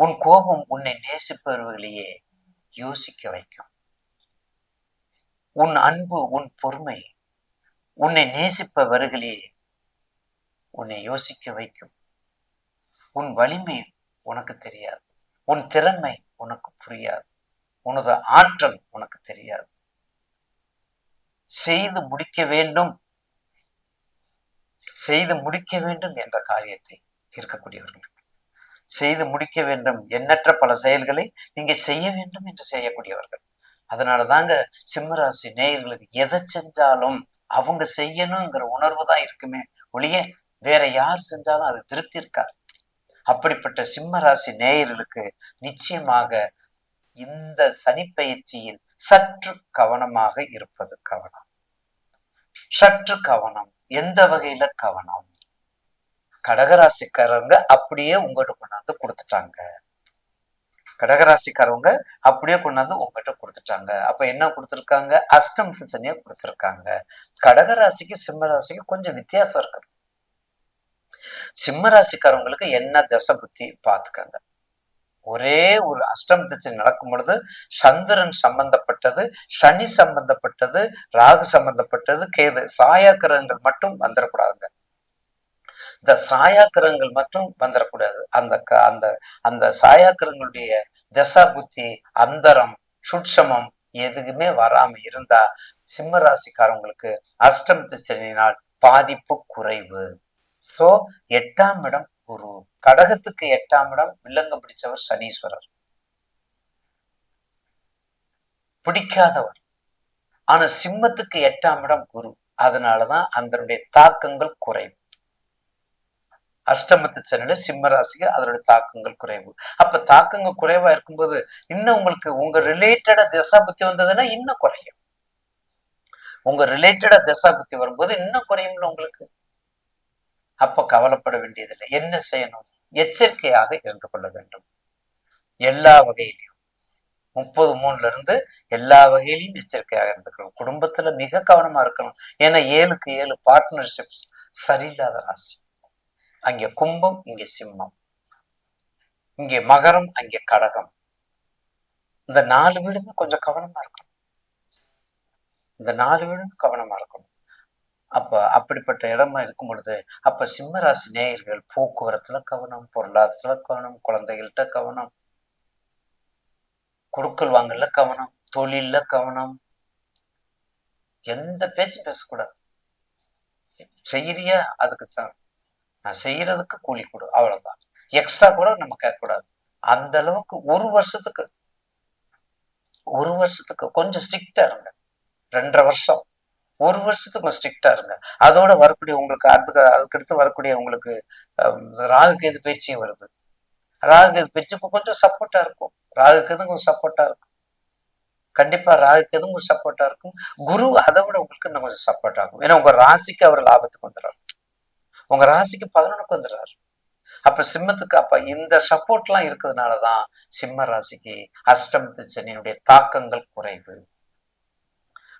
உன் கோபம் உன்னை நேசிப்பவர்களையே யோசிக்க வைக்கும். உன் அன்பு உன் பொறுமை உன்னை நேசிப்பவர்களையே உன்னை யோசிக்க வைக்கும். உன் வலிமை உனக்கு தெரியாது. உன் திறமை உனக்கு புரியாது. உனது ஆற்றல் உனக்கு தெரியாது. செய்து முடிக்க வேண்டும். செய்து முடிக்க வேண்டும் என்ற காரியத்தை இருக்கக்கூடியவர்களுக்கு செய்து முடிக்க வேண்டும். எண்ணற்ற பல செயல்களை நீங்க செய்ய வேண்டும் என்று செய்யக்கூடியவர்கள். அதனால தாங்க சிம்மராசி நேயர்களுக்கு எதை செஞ்சாலும் அவங்க செய்யணுங்கிற உணர்வு தான் இருக்குமே ஒழிய வேற யார் செஞ்சாலும் அது திருப்தி இருக்காது. அப்படிப்பட்ட சிம்மராசி நேயர்களுக்கு நிச்சயமாக இந்த சனிப்பயிற்சியில் சற்று கவனமாக இருப்பது கவனம். சற்று கவனம். எந்த வகையில கவனம்? கடகராசிக்காரங்க அப்படியே உங்ககிட்ட கொண்டாந்து கொடுத்துட்டாங்க. கடகராசிக்காரவங்க அப்படியே கொண்டாந்து உங்ககிட்ட கொடுத்துட்டாங்க. அப்ப என்ன கொடுத்துருக்காங்க? அஷ்டமத்து சனியா கொடுத்துருக்காங்க. கடகராசிக்கு சிம்ம ராசிக்கு கொஞ்சம் வித்தியாசம் இருக்குது சிம்ம ராசிக்காரவங்களுக்கு என்ன தசை புத்தி பார்த்துக்கங்க. ஒரே ஒரு அஷ்டமத்து சனி நடக்கும் பொழுது சந்திரன் சம்பந்தப்பட்டது சனி சம்பந்தப்பட்டது ராகு சம்பந்தப்பட்டது கேது சாயாக்கிரகங்கள் மட்டும் வந்துடக்கூடாதுங்க. இந்த சாயாக்கிரகங்கள் மட்டும் வந்துடக்கூடாது அந்த க- அந்த அந்த சாயாக்கிரகங்களுடைய தசா புத்தி அந்தரம் சுட்சமம் எதுக்குமே வராம இருந்தா சிம்ம ராசிக்காரவங்களுக்கு அஷ்டமத்து சனியினால் பாதிப்பு குறைவு. சோ எட்டாம் இடம் குரு. கடகத்துக்கு எட்டாம் இடம் வில்லங்கம் பிடிச்சவர் சனீஸ்வரர். பிடிக்காதவர். ஆனா சிம்மத்துக்கு எட்டாம் இடம் குரு. அதனாலதான் அதனுடைய தாக்கங்கள் குறைவு. அஷ்டமத்து சனியில சிம்ம ராசிக்கு அதனுடைய தாக்கங்கள் குறைவு. அப்ப தாக்கங்கள் குறைவா இருக்கும்போது இன்னும் உங்களுக்கு உங்க ரிலேட்டடா திசா புத்தி வந்ததுன்னா இன்னும் குறையும். உங்க ரிலேட்டடா திசா புத்தி வரும்போது இன்னும் குறையும்ல உங்களுக்கு. அப்ப கவலைப்பட வேண்டியதில்லை. என்ன செய்யணும்? எச்சரிக்கையாக இருந்து கொள்ள வேண்டும். எல்லா வகையிலையும். முப்பது மூணுல இருந்து எல்லா வகையிலையும் எச்சரிக்கையாக இருந்துக்கணும். குடும்பத்துல மிக கவனமா இருக்கணும். ஏன்னா ஏழுக்கு ஏழு பார்ட்னர்ஷிப்ஸ் சரியில்லாத ராசி. அங்கே கும்பம் இங்கே சிம்மம். இங்கே மகரம் அங்கே கடகம். இந்த நாலு வீடுமே கொஞ்சம் கவனமா இருக்கணும். இந்த நாலு வீடும் கவனமா இருக்கணும். அப்ப அப்படிப்பட்ட இடமா இருக்கும் பொழுது அப்ப சிம்மராசி நேயர்கள் போக்குவரத்துல கவனம் பொருளாதாரத்துல கவனம் குழந்தைகள்கிட்ட கவனம் கொடுக்கல் வாங்கல கவனம் தொழில்ல கவனம். எந்த பேச்சு பேசக்கூடாது. செய்யறியா? அதுக்கு தான் நான் செய்யறதுக்கு கூலி கொடு. அவ்வளவுதான். எக்ஸ்ட்ரா கூட நம்ம கேட்கக்கூடாது. அந்த அளவுக்கு ஒரு வருஷத்துக்கு ஒரு வருஷத்துக்கு கொஞ்சம் ஸ்ட்ரிக்டா இருங்க. ரெண்டரை வருஷம். ஒரு வருஷத்துக்கு ஸ்ட்ரிக்டா இருங்க. அதோட வரக்கூடிய உங்களுக்கு அதுக்கு அதுக்கடுத்து வரக்கூடிய உங்களுக்கு ராகு கேது பயிற்சியும் வருது. ராகு கேது பயிற்சி இப்போ கொஞ்சம் சப்போர்ட்டா இருக்கும். ராகு கேது கொஞ்சம் சப்போர்ட்டா இருக்கும். கண்டிப்பா ராகு கேது கொஞ்சம் சப்போர்ட்டா இருக்கும். குரு அதை விட உங்களுக்கு இன்னும் கொஞ்சம் சப்போர்ட் ஆகும். ஏன்னா உங்க ராசிக்கு அவர் லாபத்துக்கு வந்துடுறாரு. உங்க ராசிக்கு பதினொன்னுக்கு வந்துடுறாரு. அப்ப சிம்மத்துக்கு அப்ப இந்த சப்போர்ட் எல்லாம் இருக்கிறதுனாலதான் சிம்ம ராசிக்கு அஷ்டமத்து சனியினுடைய தாக்கங்கள் குறைவு.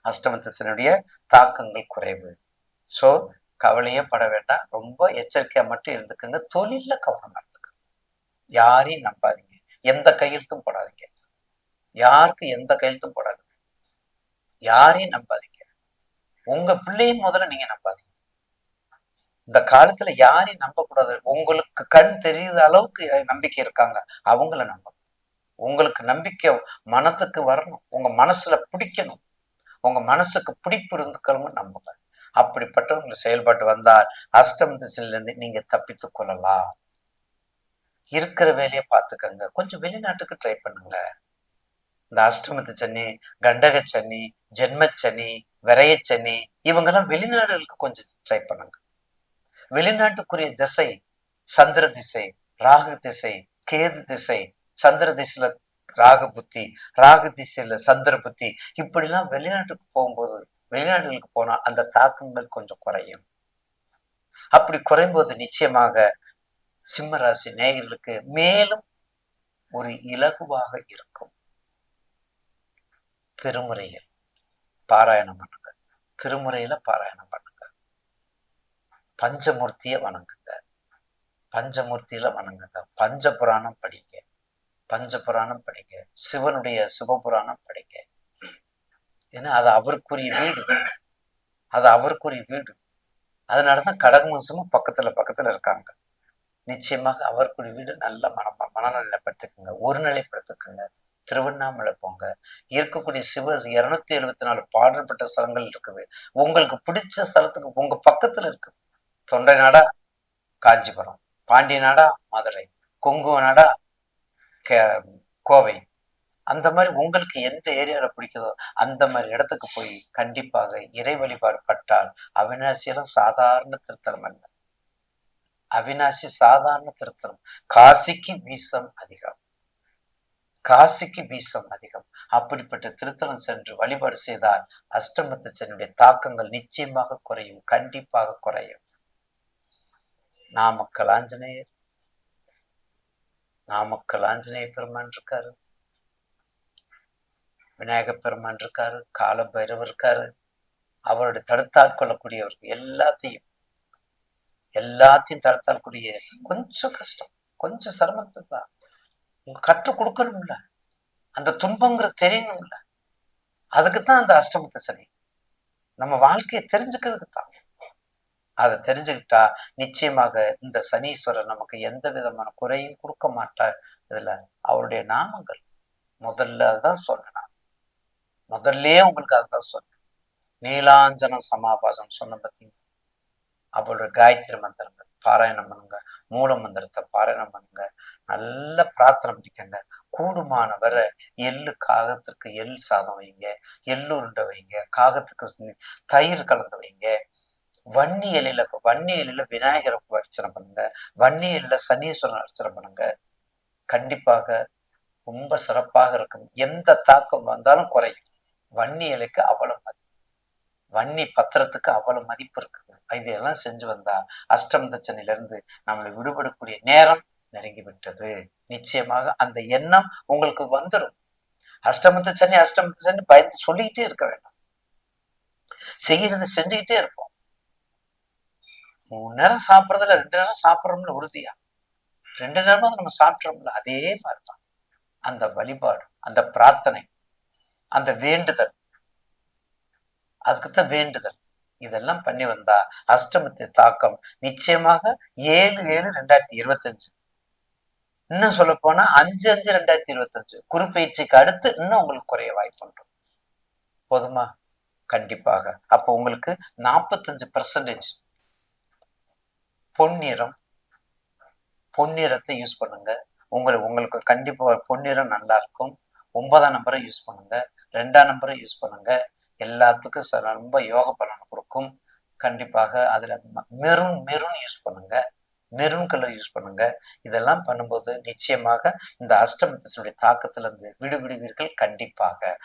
அஷ்டமத்து சனியுடைய தாக்கங்கள் குறைவு. சோ கவலையே பட வேண்டாம். ரொம்ப எச்சரிக்கையா மட்டும் இருந்துக்குங்க. தொழில கவனமா இருந்துக்குங்க யாரையும் நம்பாதீங்க. எந்த கையெழுத்தும் போடாதீங்க. யாருக்கு எந்த கையெழுத்தும் போடாதீங்க. யாரையும் நம்பாதீங்க. உங்க பிள்ளையும் முதல்ல நீங்க நம்பாதீங்க. இந்த காலத்துல யாரையும் நம்ப கூடாது. உங்களுக்கு கண் தெரியாத அளவுக்கு நம்பிக்கை இருக்காங்க. அவங்கள நம்ப உங்களுக்கு நம்பிக்கை மனத்துக்கு வரணும். உங்க மனசுல பிடிக்கணும். உங்க மனசுக்கு பிடிப்பு இருந்துக்கணும் நம்புங்க. அப்படிப்பட்டவங்களை செயல்பட்டு வந்தால் அஷ்டம் திசையில இருந்து நீங்க தப்பித்துக் கொள்ளலாம். இருக்கிற வேலையை பார்த்துக்கங்க. கொஞ்சம் வெளிநாட்டுக்கு ட்ரை பண்ணுங்க. இந்த அஷ்டமத்து சனி கண்டக சனி ஜென்மச்சனி விரையச்சனி இவங்கெல்லாம் வெளிநாடுகளுக்கு கொஞ்சம் ட்ரை பண்ணுங்க. வெளிநாட்டுக்குரிய திசை சந்திர திசை ராகு திசை கேது திசை சந்திர திசையில ராகு புத்தி ராகு திசையில சந்திர புத்தி இப்படிலாம் வெளிநாட்டுக்கு போகும்போது வெளிநாடுகளுக்கு போனா அந்த தாக்கங்கள் கொஞ்சம் குறையும். அப்படி குறையும்போது நிச்சயமாக சிம்ம ராசி நேயர்களுக்கு மேலும் ஒரு இலகுவாக இருக்கும். திருமுறையில் பாராயணம் பண்ணுங்க. திருமுறையில பாராயணம் பண்ணுங்க. பஞ்சமூர்த்தியை வணங்குங்க பஞ்சமூர்த்தியில வணங்குங்க பஞ்ச புராணம் படிங்க பஞ்சபுராணம் படிங்க சிவனுடைய சிவபுராணம் படிங்க ஏன்னா அது அவருக்குரிய வீடு. அது அவருக்குரிய வீடு. அதனாலதான் கடகமசமும் பக்கத்துல பக்கத்துல இருக்காங்க. நிச்சயமாக அவருக்குரிய வீடு நல்ல மன மனநிலைப்படுத்துக்குங்க ஒருநிலைப்படுத்துக்குங்க திருவண்ணாமலை போங்க. இருக்கக்கூடிய சிவ இருநூத்தி எழுபத்தி நாலு பாடல்பட்ட ஸ்தலங்கள் இருக்குது. உங்களுக்கு பிடிச்ச ஸ்தலத்துக்கு உங்க பக்கத்துல இருக்கு. தொண்டை நாடா காஞ்சிபுரம் பாண்டிய நாடா மதுரை கொங்கு நாடா கே கோவை. அந்த மாதிரி உங்களுக்கு எந்த ஏரியால பிடிக்குதோ அந்த மாதிரி இடத்துக்கு போய் கண்டிப்பாக இறை வழிபாடு பட்டால் அவினாசியெல்லாம் சாதாரண திருத்தலம் அல்ல. அவினாசி சாதாரண திருத்தலம். காசிக்கு வீசம் அதிகம். காசிக்கு வீசம் அதிகம். அப்படிப்பட்ட திருத்தலம் சென்று வழிபாடு செய்தால் அஷ்டமத்து சென்னுடைய தாக்கங்கள் நிச்சயமாக குறையும் கண்டிப்பாக குறையும். நாமக்கல் ஆஞ்சநேயர். நாமக்கல் ஆஞ்சநேய பெருமான் இருக்காரு. விநாயக பெருமான் இருக்காரு. கால பைரவர் இருக்காரு. அவருடைய தடுத்தாட்கொள்ளக்கூடியவர் எல்லாத்தையும் எல்லாத்தையும் தடுத்தாட்கூடிய கொஞ்சம் கஷ்டம் கொஞ்சம் சிரமத்தை தான். கற்றுக் கொடுக்கணும்ல. அந்த துன்பங்கிற தெரியணும்ல. அதுக்குத்தான் அந்த அஷ்டமத்து சனி நம்ம வாழ்க்கையை தெரிஞ்சுக்கிறதுக்கு தான் அதை தெரிஞ்சுக்கிட்டா நிச்சயமாக இந்த சனீஸ்வரர் நமக்கு எந்த விதமான குறையும் கொடுக்க மாட்டார். இதுல அவருடைய நாமங்கள். முதல்ல அதுதான் சொன்னேன் முதல்லயே உங்களுக்கு அதுதான் சொன்னேன். நீலாஞ்சன சமாபாசம் சொன்ன பார்த்தீங்க. அவருடைய காயத்ரி மந்திரங்கள் பாராயணம் பண்ணுங்க. மூல மந்திரத்தை பாராயணம் பண்ணுங்க. நல்ல பிரார்த்தனை பண்ணிக்கங்க. கூடுமான வர எள்ளு காகத்திற்கு எள் சாதம் வைங்க. எள்ளு உருண்டை வைங்க. காகத்துக்கு தயிர் கலந்து வைங்க. வன்னி இலையில வன்னி இலையில விநாயகரை அர்ச்சனை பண்ணுங்க. வன்னி இலையில சனீஸ்வரன் அர்ச்சனை பண்ணுங்க. கண்டிப்பாக ரொம்ப சிறப்பாக இருக்கும். எந்த தாக்கம் வந்தாலும் குறையும். வன்னி இலைக்கு அவ்வளவு மதிப்பு வன்னி பத்திரத்துக்கு அவ்வளவு மதிப்பு இருக்குது. இதையெல்லாம் செஞ்சு வந்தா அஷ்டம் தச்சனையிலிருந்து இருந்து நம்மளை விடுபடக்கூடிய நேரம் நெருங்கி விட்டது. நிச்சயமாக அந்த எண்ணம் உங்களுக்கு வந்துடும் அஷ்டமத்து சனி அஷ்டமத்து சனி பயந்து சொல்லிக்கிட்டே இருக்க வேண்டாம். செய்யறது செஞ்சுக்கிட்டே இருப்போம். மூணு நேரம் சாப்பிட்றதுல ரெண்டு நேரம் சாப்பிட்றோம்ல உறுதியா? ரெண்டு நேரமாவது நம்ம சாப்பிட்றோம்ல அதே மாதிரிதான். அந்த வழிபாடு அந்த பிரார்த்தனை அந்த வேண்டுதல் அதுக்குத்தான் வேண்டுதல். இதெல்லாம் பண்ணி வந்தா அஷ்டமத்து தாக்கம் நிச்சயமாக ஏழு ஏழு ரெண்டாயிரத்தி இருபத்தஞ்சு. இன்னும் சொல்ல போனா அஞ்சு அஞ்சு ரெண்டாயிரத்தி இருபத்தஞ்சு. குறுப்பயிற்சிக்கு அடுத்து இன்னும் உங்களுக்கு குறைய வாய்ப்பு போதுமா? கண்டிப்பாக. அப்போ உங்களுக்கு நாற்பத்தஞ்சு பர்சன்டேஜ் பொன்னிறம். பொன்னிறத்தை யூஸ் பண்ணுங்க. உங்களை உங்களுக்கு கண்டிப்பா பொன்னிறம் நல்லா இருக்கும். ஒன்பதாம் நம்பரை யூஸ் பண்ணுங்க. ரெண்டாம் நம்பரை யூஸ் பண்ணுங்க. எல்லாத்துக்கும் ரொம்ப யோக பலன் கொடுக்கும். கண்டிப்பாக அதுல மெரூன் மெரூன் யூஸ் பண்ணுங்க. மெரூன் கலர் யூஸ் பண்ணுங்க. இதெல்லாம் பண்ணும்போது நிச்சயமாக இந்த அஷ்டமத்தினுடைய தாக்கத்துல இருந்து விடுவிடுவீர்கள். கண்டிப்பாக.